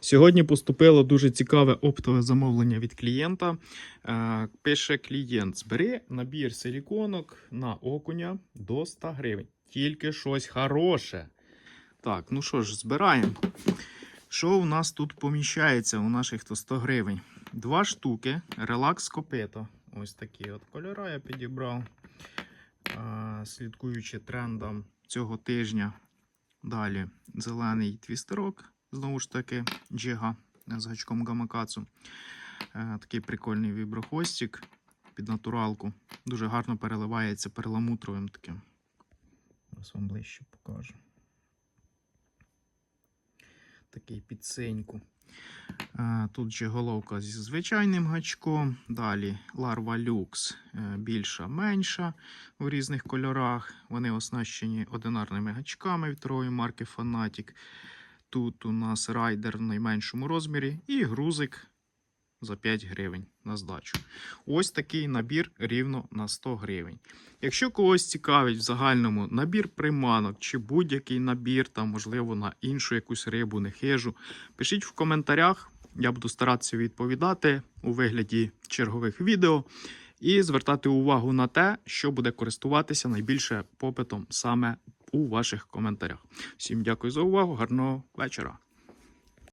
Сьогодні поступило дуже цікаве оптове замовлення від клієнта. Е, Пише клієнт: збери набір силіконок на окуня до 100 гривень. Тільки щось хороше. Так, ну що ж, збираємо. Що у нас тут поміщається у наших то 100 гривень? Два штуки, релакс копито. Ось такі от кольори я підібрав, е, слідкуючи трендам цього тижня. Далі зелений твістерок, знову ж таки, джига з гачком гамакацу. Е, Такий прикольний віброхвостик під натуралку. Дуже гарно переливається перламутровим таким. Зараз вам ближче покажу. Такий під синьку. Е, Тут же головка зі звичайним гачком. Далі ларва люкс е, більша, менша у різних кольорах. Вони оснащені одинарними гачками від марки Fanatic. Тут у нас райдер в найменшому розмірі і грузик за 5 гривень на здачу. Ось такий набір рівно на 100 гривень. Якщо когось цікавить в загальному набір приманок чи будь-який набір, там, можливо, на іншу якусь рибу, не хижу, пишіть в коментарях. Я буду старатися відповідати у вигляді чергових відео і звертати увагу на те, що буде користуватися найбільше попитом саме у ваших коментарях. Всім дякую за увагу, гарного вечора!